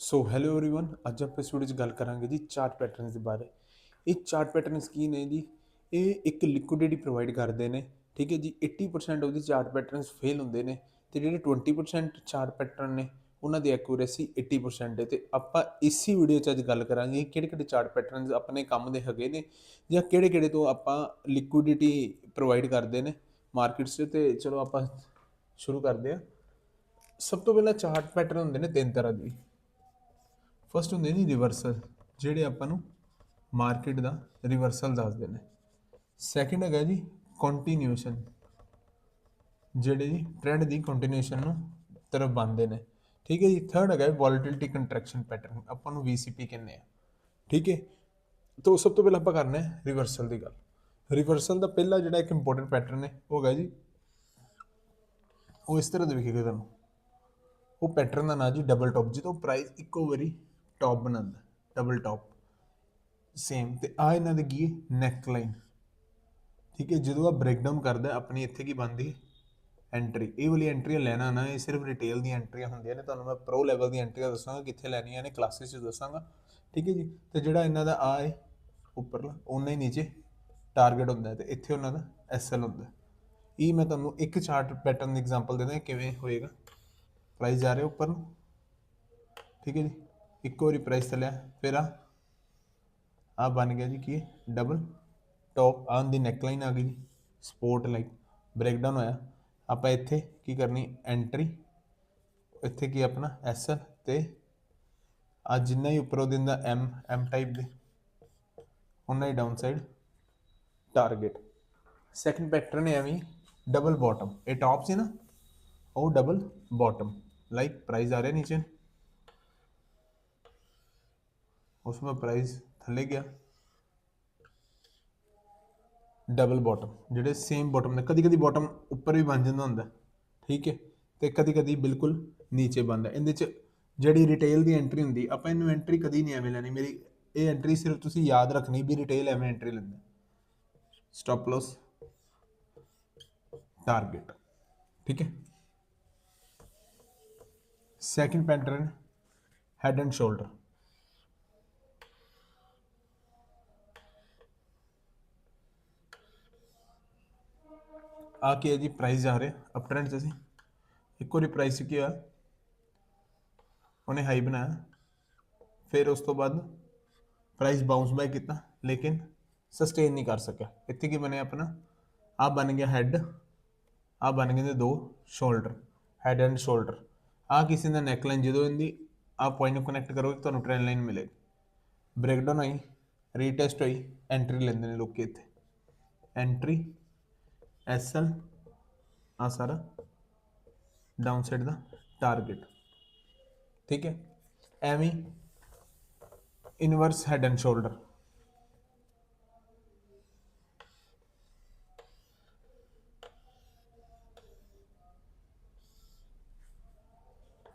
So hello everyone ਅੱਜ ਆਪਾਂ ਇਸ ਵੀਡੀਓ 'ਚ ਗੱਲ ਕਰਾਂਗੇ ਜੀ ਚਾਰਟ ਪੈਟਰਨਸ ਦੇ ਬਾਰੇ ਇਹ ਚਾਰਟ ਪੈਟਰਨਸ ਕੀ ਨੇ ਜੀ ਇਹ ਇੱਕ ਲਿਕੁਇਡਿਟੀ ਪ੍ਰੋਵਾਈਡ ਕਰਦੇ ਨੇ ਠੀਕ ਹੈ ਜੀ 80% ਉਹਦੀ ਚਾਰਟ ਪੈਟਰਨਸ ਫੇਲ ਹੁੰਦੇ ਨੇ ਤੇ ਜਿਹੜੇ 20% ਚਾਰਟ ਪੈਟਰਨ ਨੇ ਉਹਨਾਂ ਦੀ ਐਕੂਰੇਸੀ 80% ਹੈ ਤੇ ਆਪਾਂ ਇਸੀ ਵੀਡੀਓ 'ਚ ਅੱਜ ਗੱਲ ਕਰਾਂਗੇ ਕਿਹੜੇ ਕਿਹੜੇ ਚਾਰਟ ਪੈਟਰਨਸ ਆਪਣੇ ਕੰਮ ਦੇ ਹੈਗੇ ਨੇ ਜਾਂ ਕਿਹੜੇ ਕਿਹੜੇ ਤੋਂ ਆਪਾਂ ਲਿਕੁਇਡਿਟੀ ਪ੍ਰੋਵਾਈਡ ਕਰਦੇ ਨੇ ਮਾਰਕੀਟਸ 'ਚ ਤੇ ਚਲੋ ਆਪਾਂ ਸ਼ੁਰੂ ਕਰਦੇ ਹਾਂ ਸਭ ਤੋਂ ਪਹਿਲਾਂ ਚਾਰਟ ਪੈਟਰਨ ਹੁੰਦੇ ਨੇ ਤਿੰਨ ਤਰ੍ਹਾਂ ਦੇ ਫਸਟ ਹੁੰਦੇ ਨੇ ਰਿਵਰਸਲ ਜਿਹੜੇ ਆਪਾਂ ਨੂੰ ਮਾਰਕੀਟ ਦਾ ਰਿਵਰਸਲ ਦੱਸਦੇ ਨੇ। ਸੈਕਿੰਡ ਹੈਗਾ ਜੀ ਕੰਟੀਨਿਊਸ਼ਨ ਜਿਹੜੇ ਜੀ ਟ੍ਰੈਂਡ ਦੀ ਕੰਟੀਨਿਊਸ਼ਨ ਨੂੰ ਤਰਫ ਬੰਦੇ ਨੇ। ਠੀਕ ਹੈ ਜੀ ਥਰਡ ਹੈਗਾ ਵੋਲੈਟਿਲਿਟੀ ਕੰਟਰੈਕਸ਼ਨ ਪੈਟਰਨ ਆਪਾਂ ਨੂੰ VCP ਕਹਿੰਦੇ ਆ ਠੀਕ ਹੈ, ਤੋਂ ਸਭ ਤੋਂ ਪਹਿਲਾਂ ਆਪਾਂ ਕਰਨਾ ਹੈ ਰਿਵਰਸਲ ਦੀ ਗੱਲ। ਰਿਵਰਸਲ ਦਾ ਪਹਿਲਾ ਜਿਹੜਾ ਇੱਕ ਇੰਪੋਰਟੈਂਟ ਪੈਟਰਨ ਹੈ, ਉਹ ਹੈਗਾ ਜੀ, ਉਹ ਇਸ ਤਰ੍ਹਾਂ ਦੇ ਵਿਖੇਗਾ ਤੁਹਾਨੂੰ। ਉਹ ਪੈਟਰਨ ਦਾ ਨਾਂ ਜੀ ਡਬਲ ਟੌਪ ਜਦੋਂ ਪ੍ਰਾਈਸ ਇੱਕੋ ਵਾਰੀ ਟੌਪ ਬਣਾਉਂਦਾ ਡਬਲ ਟੌਪ ਸੇਮ ਤੇ ਆ ਇਹਨਾਂ ਦੇ ਕੀ ਹੈ? ਨੈਕ ਲਾਈਨ ਠੀਕ ਹੈ, ਜਦੋਂ ਆ ਬ੍ਰੇਕਡਾਊਨ ਕਰਦਾ, ਆਪਣੀ ਇੱਥੇ ਕੀ ਬਣਦੀ ਐਂਟਰੀ ਇਹ ਵਾਲੀ ਐਂਟਰੀਆਂ ਲੈਣਾ ਨਾ, ਇਹ ਸਿਰਫ ਰਿਟੇਲ ਦੀਆਂ ਐਂਟਰੀਆਂ ਹੁੰਦੀਆਂ ਨੇ, ਤੁਹਾਨੂੰ ਮੈਂ ਪ੍ਰੋ ਲੈਵਲ ਦੀਆਂ ਐਂਟਰੀਆਂ ਦੱਸਾਂਗਾ, ਕਿੱਥੇ ਲੈਣੀਆਂ ਨੇ ਕਲਾਸਿਸ 'ਚ ਦੱਸਾਂਗਾ। ਠੀਕ ਹੈ ਜੀ, ਤੇ ਜਿਹੜਾ ਇਹਨਾਂ ਦਾ ਆ ਹੈ, ਉੱਪਰਲਾ ਉਹਨਾਂ ਹੀ ਨੀਚੇ ਟਾਰਗੇਟ ਹੁੰਦਾ ਹੈ, ਤੇ ਇੱਥੇ ਉਹਨਾਂ ਦਾ ਐਸਐਲ ਹੁੰਦਾ ਇਹ ਮੈਂ ਤੁਹਾਨੂੰ ਇੱਕ ਚਾਰਟ ਪੈਟਰਨ ਦੀ ਐਗਜ਼ਾਮਪਲ ਦੇ ਦਾਂ ਕਿਵੇਂ ਹੋਏਗਾ। ਪ੍ਰਾਈਸ ਜਾ ਰਿਹਾ ਉੱਪਰ ਨੂੰ। ਠੀਕ ਹੈ ਜੀ। ਇੱਕੋ ਵਾਰੀ ਪ੍ਰਾਈਸ ਥੱਲੇ ਫਿਰ ਆ ਆ ਬਣ ਗਿਆ ਜੀ ਕੀ double top on the neckline ਆ ਗਈ ਜੀ ਸਪੋਰਟ ਲਾਈਕ ਬ੍ਰੇਕਡਾਊਨ ਹੋਇਆ। ਆਪਾਂ ਇੱਥੇ ਕੀ ਕਰਨੀ ਐਂਟਰੀ ਇੱਥੇ ਕੀ ਆਪਣਾ ਐਸਐਲ ਤੇ ਆ ਜਿੰਨਾ ਹੀ ਉੱਪਰੋਂ ਦਿੰਦਾ ਐਮ ਐਮ ਟਾਈਪ ਦੇ ਉਹਨਾਂ ਹੀ down side target second pattern ਹੈ ਐਵੇਂ ਡਬਲ ਬਾਟਮ ਇਹ ਟਾਪ ਸੀ ਨਾ, ਉਹ ਡਬਲ ਬਾਟਮ ਲਾਈਕ ਪ੍ਰਾਈਸ ਆ ਰਿਹਾ ਨੀਚੇ। उसमें प्राइस थले गया ਡਬਲ ਬਾਟਮ ਜਿਹੜੇ ਸੇਮ ਬਾਟਮ ਨੇ ਕਦੀ ਕਦੀ ਬਾਟਮ ਉੱਪਰ ਵੀ ਬਣ ਜਾਂਦਾ ਹੁੰਦਾ ਠੀਕ ਹੈ ਤੇ ਕਦੀ ਕਦੀ ਬਿਲਕੁਲ ਨੀਚੇ ਬਣਦਾ ਇਹਦੇ ਚ ਜਿਹੜੀ ਰਿਟੇਲ ਦੀ ਐਂਟਰੀ ਹੁੰਦੀ ਆਪਾਂ ਇਹਨੂੰ ਐਂਟਰੀ ਕਦੀ ਨਹੀਂ ਐਵੇਂ ਲੈਣੀ ਮੇਰੀ ਇਹ ਐਂਟਰੀ ਸਿਰਫ ਤੁਸੀਂ ਯਾਦ ਰੱਖਣੀ ਵੀ ਰਿਟੇਲ ਐਵੇਂ ਐਂਟਰੀ ਲੈਂਦਾ ਸਟਾਪ ਲਾਸ ਟਾਰਗੇਟ ਠੀਕ ਹੈ second pattern head and shoulder ਆ ਕੀ ਹੈ ਜੀ ਪ੍ਰਾਈਸ ਜਾ ਰਹੇ ਅਪ ਟ੍ਰੈਂਡ ਚ ਅਸੀਂ ਇੱਕ ਵਾਰੀ ਪ੍ਰਾਈਸ ਕੀ ਹੋਇਆ? ਉਹਨੇ ਹਾਈ ਬਣਾਇਆ। ਫਿਰ ਉਸ ਤੋਂ ਬਾਅਦ ਪ੍ਰਾਈਸ ਬਾਉਂਸ ਬੈਕ ਕੀਤਾ, ਲੇਕਿਨ ਸਸਟੇਨ ਨਹੀਂ ਕਰ ਸਕਿਆ। ਇੱਥੇ ਕੀ ਬਣਿਆ ਆਪਣਾ? ਆ ਬਣ ਗਿਆ ਹੈਡ ਆ ਬਣ ਗਏ ਨੇ ਦੋ ਸ਼ੋਲਡਰ ਹੈਡ ਐਂਡ ਸ਼ੋਲਡਰ ਆ ਕਿਸੇ ਦਾ ਨੈਕ ਲਾਈਨ ਜਦੋਂ ਇਹਦੀ, ਆ ਪੁਆਇੰਟ ਨੂੰ ਕਨੈਕਟ ਕਰੋਗੇ, ਤੁਹਾਨੂੰ ਟ੍ਰੈਂਡ ਲਾਈਨ ਮਿਲੇਗੀ। ਬ੍ਰੇਕਡਾਊਨ ਹੋਈ ਰੀਟੈਸਟ ਹੋਈ ਐਂਟਰੀ ਲੈਂਦੇ ਨੇ ਲੋਕੀ ਇੱਥੇ। ਐਂਟਰੀ ਐਸਐਲ ਆ ਸਾਰਾ ਡਾਊਨ ਸਾਈਡ ਦਾ ਟਾਰਗੇਟ ਠੀਕ ਹੈ? ਐਵੇਂ inverse head and shoulder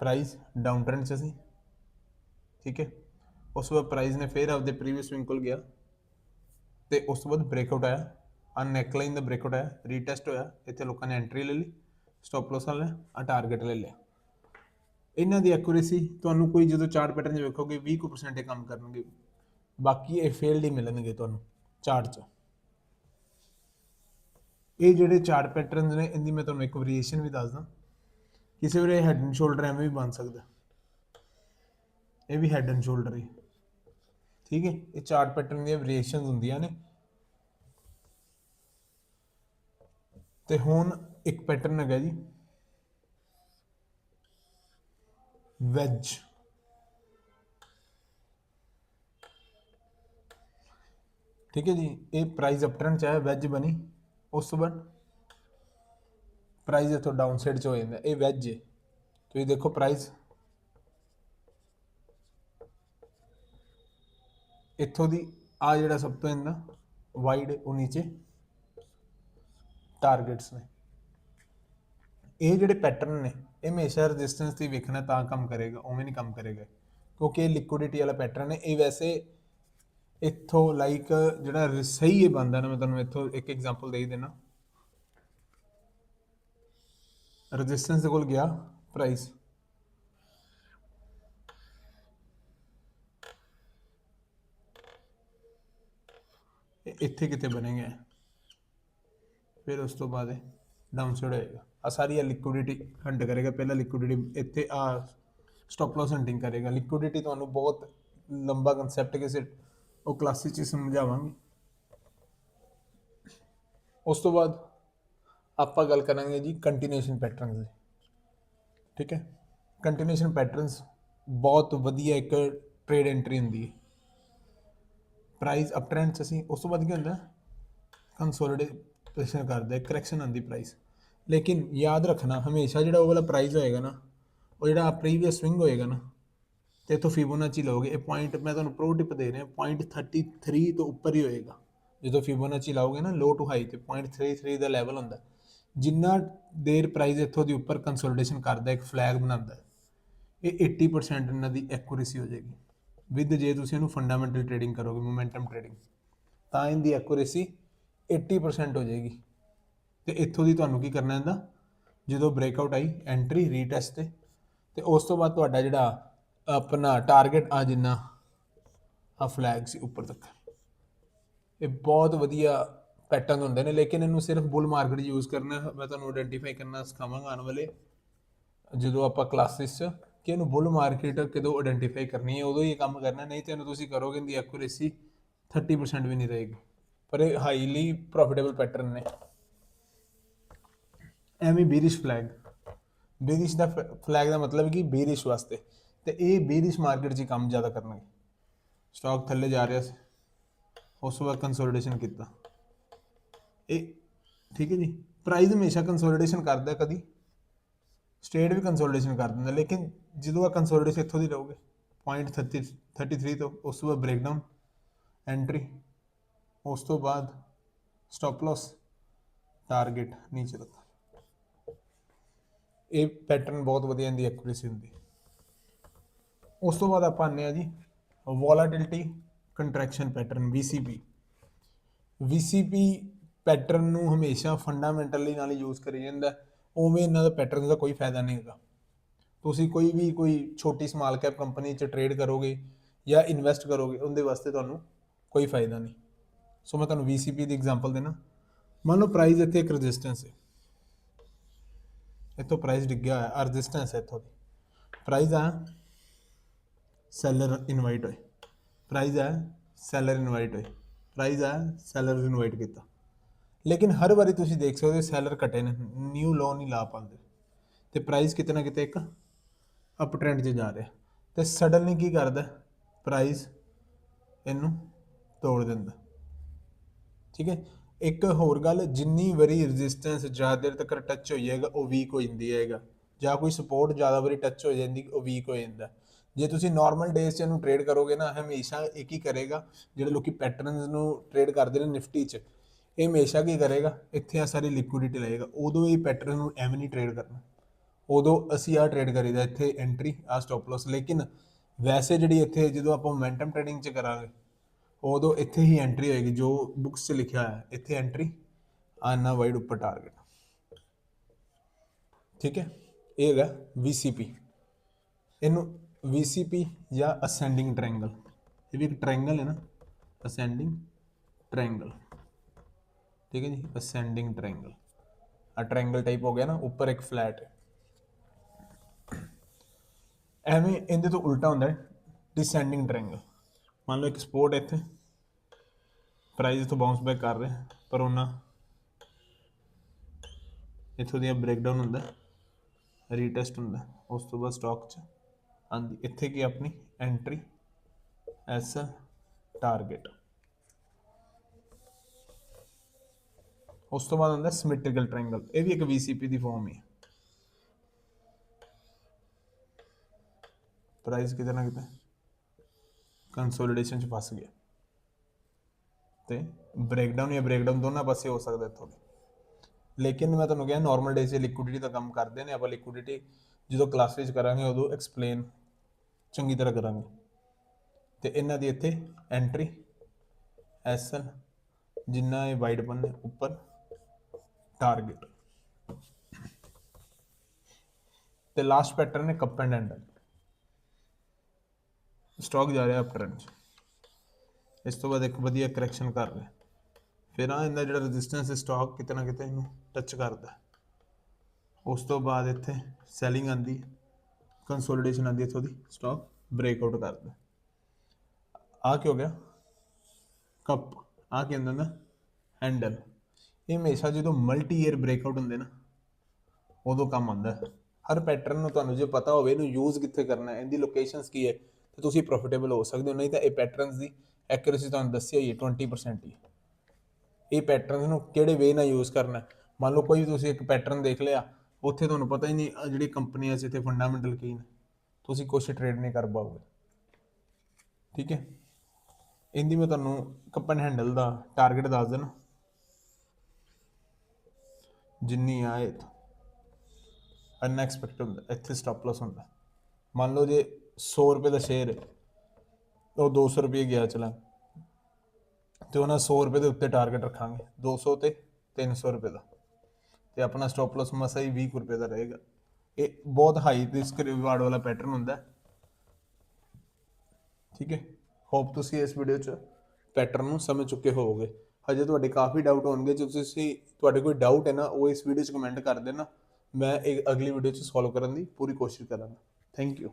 price down trend ਚ ਸੀ। ਠੀਕ ਹੈ? ਉਸ ਤੋਂ ਬਾਅਦ ਪ੍ਰਾਈਸ ਨੇ ਫਿਰ ਆਪਦੇ ਪ੍ਰੀਵੀਅਸ ਸਵਿੰਗ ਕੋਲ ਗਿਆ। ਤੇ ਉਸ ਤੋਂ ਬਾਅਦ ਬ੍ਰੇਕਆਊਟ ਆਇਆ। ਆ ਲਾਈਨ ਦਾ ਬ੍ਰੇਕਆਊਟ ਆਇਆ ਰੀਟੈਸਟ ਹੋਇਆ, ਇੱਥੇ ਲੋਕਾਂ ਨੇ ਐਂਟਰੀ ਲੈ ਲਈ ਸਟਾਪ ਲਾਸ ਲੈ ਲਿਆ ਆ ਟਾਰਗੇਟ ਲੈ ਲਿਆ। ਇਹਨਾਂ ਦੀ ਐਕੂਰੇਸੀ ਤੁਹਾਨੂੰ ਕੋਈ ਜਦੋਂ ਚਾਰਟ ਪੈਟਰਨ 'ਚ ਵੇਖੋਗੇ 20% ਇਹ ਕੰਮ ਕਰਨਗੇ। ਬਾਕੀ ਇਹ ਫੇਲਡ ਹੀ ਮਿਲਣਗੇ ਤੁਹਾਨੂੰ ਚਾਰਟ 'ਚ। ਇਹ ਜਿਹੜੇ ਚਾਰਟ ਪੈਟਰਨਸ ਨੇ, ਇਹਦੀ ਮੈਂ ਤੁਹਾਨੂੰ ਇੱਕ ਵੇਰੀਏਸ਼ਨ ਵੀ ਦੱਸਦਾ। ਕਿਸੇ ਵੇਲੇ ਹੈਡ ਐਂਡ ਸ਼ੋਲਡਰ ਐਵੇਂ ਵੀ ਬਣ ਸਕਦਾ। ਇਹ ਵੀ ਹੈਡ ਐਂਡ ਸ਼ੋਲਡਰ ਹੀ। ਠੀਕ ਹੈ? ਇਹ ਚਾਰਟ ਪੈਟਰਨ ਦੀਆਂ ਵੇਰੀਏਸ਼ਨਸ ਹੁੰਦੀਆਂ ਨੇ। ਤੇ ਹੁਣ ਇੱਕ ਪੈਟਰਨ ਹੈਗਾ ਜੀ। ਵੈਜ ਠੀਕ ਹੈ ਜੀ, ਇਹ ਪ੍ਰਾਈਸ ਅਪਟਰਨ ਚ ਹੈ ਵੈਜ ਬਣੀ। ਉਸ ਤੋਂ ਬਾਅਦ ਪ੍ਰਾਈਸ ਇਥੋਂ ਡਾਊਨ ਸਾਈਡ ਚ ਹੋ ਜਾਂਦਾ, ਇਹ ਵੈਜ ਹੈ ਤੁਸੀਂ ਦੇਖੋ ਪ੍ਰਾਈਸ ਇੱਥੋਂ ਦੀ ਆ ਜਿਹੜਾ ਸਭ ਤੋਂ ਇੰਨਾ ਵਾਈਡ ਉਹ ਨੀਚੇ। ਟਾਰਗੇਟਸ ਨੇ। ਇਹ ਜਿਹੜੇ ਪੈਟਰਨ ਨੇ, ਇਹ ਹਮੇਸ਼ਾ ਰੈਜ਼ਿਸਟੈਂਸ ਤੇ ਵੇਖਣਾ ਤਾਂ ਕੰਮ ਕਰੇਗਾ, ਉਵੇਂ ਨਹੀਂ ਕੰਮ ਕਰੇਗਾ। ਕਿਉਂਕਿ ਇਹ ਲਿਕੁਇਡਿਟੀ ਵਾਲਾ ਪੈਟਰਨ ਹੈ, ਇਹ ਵੈਸੇ ਇੱਥੋਂ ਲਾਈਕ ਜਿਹੜਾ ਸਹੀ ਇਹ ਬੰਦਾ ਨਾ, ਮੈਂ ਤੁਹਾਨੂੰ ਇੱਥੋਂ ਇੱਕ ਐਗਜ਼ਾਮਪਲ ਦੇ ਹੀ ਦੇਣਾ। ਰੈਜ਼ਿਸਟੈਂਸ ਦੇ ਕੋਲ ਗਿਆ ਪ੍ਰਾਈਸ ਇੱਥੇ ਕਿਤੇ ਬਣੇਗਾ। ਫਿਰ ਉਸ ਤੋਂ ਬਾਅਦ ਇਹ ਡਾਊਨ ਸਾਈਡ ਹੋਏਗਾ। ਆ ਸਾਰੀ ਲਿਕੁਇਡਿਟੀ ਹੰਟ ਕਰੇਗਾ। ਪਹਿਲਾਂ ਲਿਕੁਇਡਿਟੀ ਇੱਥੇ ਆ ਸਟਾਪ ਲਾਸ ਹੰਟਿੰਗ ਕਰੇਗਾ। ਲਿਕੁਇਡਿਟੀ ਤੁਹਾਨੂੰ ਬਹੁਤ ਲੰਬਾ ਕਨਸੈਪਟ ਕਿਸੇ ਉਹ ਕਲਾਸਿਸ ਚ ਸਮਝਾਵਾਂਗੇ। ਉਸ ਤੋਂ ਬਾਅਦ ਆਪਾਂ ਗੱਲ ਕਰਾਂਗੇ ਜੀ ਕੰਟੀਨਿਊਸ਼ਨ ਪੈਟਰਨਸ ਦੀ। ਠੀਕ ਹੈ? ਕੰਟੀਨਿਊਸ਼ਨ ਪੈਟਰਨਸ ਬਹੁਤ ਵਧੀਆ ਇੱਕ ਟ੍ਰੇਡ ਐਂਟਰੀ ਹੁੰਦੀ ਹੈ। ਪ੍ਰਾਈਸ ਅਪ ਟ੍ਰੈਂਡ ਅਸੀਂ ਉਸ ਤੋਂ ਬਾਅਦ ਕੀ ਹੁੰਦਾ? ਕੰਸੋਲੀਡੇਸ਼ਨ ਕਰਦਾ ਹੈ ਕਰੈਕਸ਼ਨ ਆਉਂਦੀ ਪ੍ਰਾਈਸ ਲੇਕਿਨ ਯਾਦ ਰੱਖਣਾ, ਹਮੇਸ਼ਾ ਜਿਹੜਾ ਉਹ ਵਾਲਾ ਪ੍ਰਾਈਸ ਹੋਏਗਾ ਨਾ, ਉਹ ਜਿਹੜਾ ਪ੍ਰੀਵੀਅਸ ਸਵਿੰਗ ਹੋਏਗਾ ਨਾ, ਤੇ ਇਥੋਂ ਫਿਬੋਨਾਚੀ ਲਓਗੇ, ਇਹ ਪੁਆਇੰਟ ਮੈਂ ਤੁਹਾਨੂੰ ਪ੍ਰੋ ਟਿਪ ਦੇ ਰਿਹਾ ਪੁਆਇੰਟ 33 ਤੋਂ ਉੱਪਰ ਹੀ ਹੋਏਗਾ। ਜਦੋਂ ਫਿਬੋਨਾਚੀ ਲਾਓਗੇ ਨਾ ਲੋ ਟੂ ਹਾਈ ਤੇ ਪੁਆਇੰਟ 33 ਦਾ ਲੈਵਲ ਹੁੰਦਾ। ਜਿੰਨਾ ਦੇਰ ਪ੍ਰਾਈਸ ਇੱਥੋਂ ਦੀ ਉੱਪਰ ਕੰਸੋਲੀਡੇਸ਼ਨ ਕਰਦਾ, ਇੱਕ ਫਲੈਗ ਬਣਾਉਂਦਾ, ਇਹ 80% ਇਹਨਾਂ ਦੀ ਐਕੂਰੇਸੀ ਹੋ ਜਾਏਗੀ। ਵਿਦ ਜੇ ਤੁਸੀਂ ਇਹਨੂੰ ਫੰਡਾਮੈਂਟਲ ਟ੍ਰੇਡਿੰਗ ਕਰੋਗੇ ਮੋਮੈਂਟਮ ਟ੍ਰੇਡਿੰਗ ਤਾਂ ਇਹਦੀ ਐਕੂਰੇਸੀ 80% ਹੋ ਜਾਏਗੀ। ਤੇ ਇੱਥੋਂ ਦੀ ਤੁਹਾਨੂੰ ਕੀ ਕਰਨਾ ਹੁੰਦਾ? ਜਦੋਂ ਬ੍ਰੇਕਆਊਟ ਆਈ ਐਂਟਰੀ ਰੀਟੈਸਟ ਤੇ। ਤੇ ਉਸ ਤੋਂ ਬਾਅਦ ਤੁਹਾਡਾ ਜਿਹੜਾ ਆਪਣਾ ਟਾਰਗੇਟ ਆ ਜਿੰਨਾ, ਆ ਫਲੈਗ ਸੀ ਉੱਪਰ ਤੱਕ। ਇਹ ਬਹੁਤ ਵਧੀਆ ਪੈਟਰਨ ਹੁੰਦੇ ਨੇ, ਲੇਕਿਨ ਇਹਨੂੰ ਸਿਰਫ ਬੁਲ ਮਾਰਕੀਟ ਯੂਜ਼ ਕਰਨਾ, ਮੈਂ ਤੁਹਾਨੂੰ ਆਇਡੈਂਟੀਫਾਈ ਕਰਨਾ ਸਿਖਾਵਾਂਗਾ ਆਉਣ ਵਾਲੇ। ਜਦੋਂ ਆਪਾਂ ਕਲਾਸਿਸ 'ਚ, ਕਿ ਇਹਨੂੰ ਬੁੱਲ ਮਾਰਕੀਟ ਕਦੋਂ ਆਇਡੈਂਟੀਫਾਈ ਕਰਨੀ ਹੈ, ਉਦੋਂ ਹੀ ਇਹ ਕੰਮ ਕਰਨਾ, ਨਹੀਂ ਤੇ ਇਹਨੂੰ ਤੁਸੀਂ ਕਰੋਗੇ, ਇਹਦੀ ਐਕੂਰੇਸੀ 30% ਵੀ ਨਹੀਂ ਰਹੇਗੀ। ਪਰ ਇਹ ਹਾਈਲੀ ਪ੍ਰੋਫਿਟੇਬਲ ਪੈਟਰਨ ਨੇ। ਐਵੇਂ ਬੀਰਿਸ਼ ਫਲੈਗ ਬੀਰਿਸ਼ ਦਾ ਫਲੈਗ ਦਾ ਮਤਲਬ ਕਿ ਬੀਰਿਸ਼ ਵਾਸਤੇ। ਤੇ ਇਹ ਬੀਰਿਸ਼ ਮਾਰਕੀਟ 'ਚ ਹੀ ਕੰਮ ਜ਼ਿਆਦਾ ਕਰਨਗੇ। ਸਟਾਕ ਥੱਲੇ ਜਾ ਰਿਹਾ ਸੀ। ਉਸ ਤੋਂ ਬਾਅਦ ਕੰਸੋਲੀਡੇਸ਼ਨ ਕੀਤਾ। ਇਹ, ਠੀਕ ਹੈ ਜੀ? ਪ੍ਰਾਈਸ ਹਮੇਸ਼ਾ ਕੰਸੋਲੀਡੇਸ਼ਨ ਕਰਦਾ ਕਦੀ। ਸਟੇਟ ਵੀ ਕੰਸੋਲੀਡੇਸ਼ਨ ਕਰ ਦਿੰਦਾ, ਲੇਕਿਨ ਜਦੋਂ ਆ ਕੰਸੋਲੀਡੇਸ਼ਨ ਇੱਥੋਂ ਦੀ ਰਹੋਗੇ। ਪੁਆਇੰਟ 30 33 ਤੋਂ ਉਸ ਤੋਂ ਬਾਅਦ ਬ੍ਰੇਕਡਾਊਨ ਐਂਟਰੀ ਉਸ ਤੋਂ ਬਾਅਦ ਸਟਾਪ ਲਾਸ ਟਾਰਗੇਟ ਨੀਚੇ ਤੱਕ ਇਹ ਪੈਟਰਨ ਬਹੁਤ ਵਧੀਆ ਇਹਦੀ ਐਕੂਰੇਸੀ ਹੁੰਦੀ। ਉਸ ਤੋਂ ਬਾਅਦ ਆਪਾਂ ਆਉਂਦੇ ਆ ਜੀ volatility contraction pattern VCP VCP pattern ਨੂੰ ਹਮੇਸ਼ਾ ਫੰਡਾਮੈਂਟਲੀ ਨਾਲ ਯੂਜ਼ ਕਰੀ ਜਾਂਦਾ। ਉਵੇਂ ਇਹਨਾਂ ਦਾ ਪੈਟਰਨ ਦਾ ਕੋਈ ਫਾਇਦਾ ਨਹੀਂ ਹੈਗਾ। ਤੁਸੀਂ ਕੋਈ ਵੀ ਕੋਈ ਛੋਟੀ ਸਮਾਲ ਕੈਪ ਕੰਪਨੀ 'ਚ ਟ੍ਰੇਡ ਕਰੋਗੇ ਜਾਂ ਇਨਵੈਸਟ ਕਰੋਗੇ, ਉਹਦੇ ਵਾਸਤੇ ਤੁਹਾਨੂੰ ਕੋਈ ਫਾਇਦਾ ਨਹੀਂ। ਸੋ ਮੈਂ ਤੁਹਾਨੂੰ VCP ਦੀ ਐਗਜ਼ਾਮਪਲ ਦੇਣਾ। ਮੰਨ ਲਓ ਪ੍ਰਾਈਸ ਇੱਥੇ ਇੱਕ ਰੈਜ਼ਿਸਟੈਂਸ ਹੈ। ਇੱਥੋਂ ਪ੍ਰਾਈਸ ਡਿੱਗਿਆ ਹੋਇਆ ਆ ਰੈਜ਼ਿਸਟੈਂਸ ਹੈ ਇੱਥੋਂ ਦੀ। ਪ੍ਰਾਈਸ ਆ ਸੈਲਰ ਇਨਵਾਈਟ ਹੋਏ। ਪ੍ਰਾਈਸ ਆ ਸੈਲਰ ਇਨਵਾਈਟ ਹੋਏ। ਪ੍ਰਾਈਸ ਆ ਸੈਲਰ ਇਨਵਾਈਟ ਕੀਤਾ। ਲੇਕਿਨ ਹਰ ਵਾਰੀ ਤੁਸੀਂ ਦੇਖ ਸਕਦੇ ਹੋ ਸੈਲਰ ਘਟੇ ਨੇ ਨਿਊ ਲੋ ਨਹੀਂ ਲਾ ਪਾਉਂਦੇ। ਤੇ ਪ੍ਰਾਈਸ ਕਿਤੇ ਨਾ ਕਿਤੇ ਇੱਕ ਅਪ ਟ੍ਰੈਂਡ 'ਚ ਜਾ ਰਿਹਾ। ਤੇ ਸਡਨਲੀ ਕੀ ਕਰਦਾ? ਪ੍ਰਾਈਸ ਇਹਨੂੰ ਤੋੜ ਦਿੰਦਾ। ਠੀਕ ਹੈ? ਇੱਕ ਹੋਰ ਗੱਲ, ਜਿੰਨੀ ਵਾਰੀ ਰੈਜ਼ਿਸਟੈਂਸ ਜ਼ਿਆਦਾ ਦੇਰ ਤੱਕ ਟੱਚ ਹੋਈ ਜਾਏਗਾ, ਉਹ ਵੀਕ ਹੋ ਜਾਂਦੀ ਹੈਗਾ ਜਾਂ ਕੋਈ ਸਪੋਰਟ ਜ਼ਿਆਦਾ ਵਾਰੀ ਟੱਚ ਹੋ ਜਾਂਦੀ, ਉਹ ਵੀਕ ਹੋ ਜਾਂਦਾ। ਜੇ ਤੁਸੀਂ ਨਾਰਮਲ ਡੇਜ਼ 'ਚ ਇਹਨੂੰ ਟ੍ਰੇਡ ਕਰੋਗੇ ਨਾ ਹਮੇਸ਼ਾ ਇੱਕ ਹੀ ਕਰੇਗਾ, ਜਿਹੜੇ ਲੋਕੀ ਪੈਟਰਨਸ ਨੂੰ ਟ੍ਰੇਡ ਕਰਦੇ ਨੇ ਨਿਫਟੀ 'ਚ। ਇਹ ਹਮੇਸ਼ਾ ਕੀ ਕਰੇਗਾ? ਇੱਥੇ ਆ ਸਾਰੀ ਲਿਕੁਇਡਿਟੀ ਲਏਗਾ। ਉਦੋਂ ਇਹ ਪੈਟਰਨ ਨੂੰ ਐਵੇਂ ਨਹੀਂ ਟ੍ਰੇਡ ਕਰਨਾ। ਉਦੋਂ ਅਸੀਂ ਆ ਟ੍ਰੇਡ ਕਰੀਦਾ ਇੱਥੇ ਐਂਟਰੀ ਆ ਸਟਾਪ ਲਾਸ ਲੇਕਿਨ ਵੈਸੇ ਜਿਹੜੀ ਇੱਥੇ ਜਦੋਂ ਆਪਾਂ ਮੋਮੈਂਟਮ ਟ੍ਰੇਡਿੰਗ 'ਚ ਕਰਾਂਗੇ ਉਦੋਂ ਇੱਥੇ ਹੀ ਐਂਟਰੀ ਹੋਏਗੀ, ਜੋ ਬੁੱਕਸ 'ਚ ਲਿਖਿਆ ਹੈ ਇੱਥੇ ਐਂਟਰੀ ਆਨਾ ਵਾਈਡ ਉੱਪਰ ਟਾਰਗੇਟ ਠੀਕ ਹੈ? ਇਹ ਹੈਗਾ VCP ਇਹਨੂੰ VCP ਜਾਂ ਅਸੈਂਡਿੰਗ ਟ੍ਰਾਇੰਗਲ ਇਹ ਵੀ ਇੱਕ ਟ੍ਰਾਇੰਗਲ ਹੈ ਨਾ? ਅਸੈਂਡਿੰਗ ਟ੍ਰਾਇੰਗਲ ਠੀਕ ਹੈ ਜੀ? ਅਸੈਂਡਿੰਗ ਟ੍ਰਾਇੰਗਲ ਆ ਟ੍ਰਾਇੰਗਲ ਟਾਈਪ ਹੋ ਗਿਆ ਨਾ, ਉੱਪਰ ਇੱਕ ਫਲੈਟ ਐਵੇਂ ਇਹਦੇ ਤੋਂ ਉਲਟਾ ਹੁੰਦਾ ਹੈ ਡਿਸੈਂਡਿੰਗ ਟ੍ਰਾਇੰਗਲ ਮੰਨ ਲਓ ਇੱਕ ਸਪੋਰਟ ਇੱਥੇ। ਪ੍ਰਾਈਸ ਤੋਂ ਬਾਉਂਸ ਬੈਕ ਕਰ ਰਿਹਾ, ਪਰ ਉਹਨਾਂ ਇੱਥੋਂ ਦੀਆਂ ਬ੍ਰੇਕਡਾਊਨ ਹੁੰਦਾ ਰੀਟੈਸਟ ਹੁੰਦਾ, ਉਸ ਤੋਂ ਬਾਅਦ ਸਟਾਕ 'ਚ ਆਂਦੀ ਇੱਥੇ ਕੀ ਆਪਣੀ ਐਂਟਰੀ ਐਸ ਟਾਰਗੇਟ ਉਸ ਤੋਂ ਬਾਅਦ ਆਉਂਦਾ ਸਿਮੈਟ੍ਰੀਕਲ ਟ੍ਰਾਇੰਗਲ ਇਹ ਵੀ ਇੱਕ VCP ਦੀ ਫਾਰਮ ਹੈ ਪ੍ਰਾਈਸ ਕਿਤੇ ਨਾ ਕਿਤੇ ਕੰਸੋਲੀਡੇਸ਼ਨ ਚ ਫਸ ਗਿਆ। ਤੇ ਬ੍ਰੇਕਡਾਊਨ ਜਾਂ ਬ੍ਰੇਕਡਾਊਨ ਦੋਨਾਂ ਪਾਸੇ ਹੋ ਸਕਦਾ ਇੱਥੋਂ ਲੇਕਿਨ ਮੈਂ ਤੁਹਾਨੂੰ ਕਿਹਾ ਨਾਰਮਲ ਡੇ 'ਚ ਲਿਕੁਇਡਿਟੀ ਦਾ ਕੰਮ ਕਰਦੇ ਨੇ, ਆਪਾਂ ਲਿਕੁਇਡਿਟੀ ਜਦੋਂ ਕਲਾਸ ਵਿੱਚ ਕਰਾਂਗੇ, ਉਦੋਂ ਐਕਸਪਲੇਨ ਚੰਗੀ ਤਰ੍ਹਾਂ ਕਰਾਂਗੇ। ਤੇ ਇਹਨਾਂ ਦੀ ਇੱਥੇ ਐਂਟਰੀ ਐਸਐਲ ਜਿੰਨਾ ਇਹ ਵਾਈਡ ਬੰਨੇ ਉੱਪਰ ਟਾਰਗੇਟ ਤੇ ਲਾਸਟ ਪੈਟਰਨ ਹੈ ਕੱਪ ਐਂਡ ਐਂਡਲ ਸਟਾਕ ਜਾ ਰਿਹਾ ਅਪ ਟ੍ਰੈਂਡ 'ਚ ਇਸ ਤੋਂ ਬਾਅਦ ਇੱਕ ਵਧੀਆ ਕਰੈਕਸ਼ਨ ਕਰ ਰਿਹਾ। ਫਿਰ ਆ ਇਹਦਾ ਜਿਹੜਾ ਰੈਜ਼ਿਸਟੈਂਸ ਸਟਾਕ ਕਿਤੇ ਨਾ ਕਿਤੇ ਇਹਨੂੰ ਟੱਚ ਕਰਦਾ ਉਸ ਤੋਂ ਬਾਅਦ ਇੱਥੇ ਸੈਲਿੰਗ ਆਂਦੀ ਕੰਸੋਲੀਡੇਸ਼ਨ ਆਂਦੀ ਇੱਥੋਂ ਦੀ ਸਟਾਕ ਬ੍ਰੇਕਆਊਟ ਕਰਦਾ ਆ ਕੀ ਹੋ ਗਿਆ? ਕੱਪ ਆ ਕੀ ਹੁੰਦਾ ਨਾ ਹੈਂਡਲ ਇਹ ਹਮੇਸ਼ਾ ਜਦੋਂ ਮਲਟੀ ਈਅਰ ਬ੍ਰੇਕਆਊਟ ਹੁੰਦੇ ਨਾ, ਉਦੋਂ ਕੰਮ ਆਉਂਦਾ ਹਰ ਪੈਟਰਨ ਨੂੰ ਤੁਹਾਨੂੰ ਜੇ ਪਤਾ ਹੋਵੇ ਇਹਨੂੰ ਯੂਜ਼ ਕਿੱਥੇ ਕਰਨਾ ਹੈ, ਇਹਦੀ ਲੋਕੇਸ਼ਨਸ ਕੀ ਹੈ, ਤੇ ਤੁਸੀਂ ਪ੍ਰੋਫਿਟੇਬਲ ਹੋ ਸਕਦੇ ਹੋ, ਨਹੀਂ ਤਾਂ ਇਹ ਪੈਟਰਨਸ ਦੀ ਐਕੂਰੇਸੀ ਤੁਹਾਨੂੰ ਦੱਸਿਆ ਹੀ ਹੈ 20% ਹੀ। ਇਹ ਪੈਟਰਨਸ ਨੂੰ ਕਿਹੜੇ ਵੇ ਨਾਲ ਯੂਜ਼ ਕਰਨਾ ਮੰਨ ਲਓ ਕੋਈ ਤੁਸੀਂ ਇੱਕ ਪੈਟਰਨ ਦੇਖ ਲਿਆ, ਉੱਥੇ ਤੁਹਾਨੂੰ ਪਤਾ ਹੀ ਨਹੀਂ ਜਿਹੜੀ ਕੰਪਨੀਆਂ 'ਚ ਇੱਥੇ ਫੰਡਾਮੈਂਟਲ ਕੀ ਨੇ। ਤੁਸੀਂ ਕੁਛ ਟ੍ਰੇਡ ਨਹੀਂ ਕਰ ਪਾਓਗੇ। ਠੀਕ ਹੈ? ਇਹਦੀ ਮੈਂ ਤੁਹਾਨੂੰ ਕੱਪਨ ਹੈਂਡਲ ਦਾ ਟਾਰਗੇਟ ਦੱਸ ਦੇਣਾ ਜਿੰਨੀ ਆਏ ਅਨਐਕਸਪੈਕਟਡ ਹੁੰਦਾ ਇੱਥੇ ਸਟਾਪ ਲਾਸ ਹੁੰਦਾ। ਮੰਨ ਲਓ ਜੇ 100 ਰੁਪਏ ਦਾ ਸ਼ੇਅਰ ਹੈ ਉਹ 200 ਰੁਪਏ ਗਿਆ ਚਲਾ। ਤੇ ਉਹਨਾਂ 100 ਰੁਪਏ ਦੇ ਉੱਤੇ ਟਾਰਗੇਟ ਰੱਖਾਂਗੇ। 200 ਤੇ 300 ਰੁਪਏ ਦਾ। ਤੇ ਆਪਣਾ ਸਟਾਪ ਲਾਸ ਮਸਾ ਹੀ 20 ਕੁ ਰੁਪਏ ਦਾ ਰਹੇਗਾ। ਇਹ ਬਹੁਤ ਹਾਈ ਰਿਸਕ ਰਿਵਾਰਡ ਵਾਲਾ ਪੈਟਰਨ ਹੁੰਦਾ ਠੀਕ ਹੈ? ਹੋਪ ਤੁਸੀਂ ਇਸ ਵੀਡੀਓ 'ਚ ਪੈਟਰਨ ਨੂੰ ਸਮਝ ਚੁੱਕੇ ਹੋਵੋਗੇ। ਹਜੇ ਤੁਹਾਡੇ ਕਾਫੀ ਡਾਊਟ ਹੋਣਗੇ। ਜੇ ਤੁਸੀਂ, ਤੁਹਾਡੇ ਕੋਈ ਡਾਊਟ ਹੈ ਨਾ, ਉਹ ਇਸ ਵੀਡੀਓ 'ਚ ਕਮੈਂਟ ਕਰ ਦੇਣਾ। ਮੈਂ ਇਹ ਅਗਲੀ ਵੀਡੀਓ 'ਚ ਸੋਲਵ ਕਰਨ ਦੀ ਪੂਰੀ ਕੋਸ਼ਿਸ਼ ਕਰਾਂਗਾ। Thank you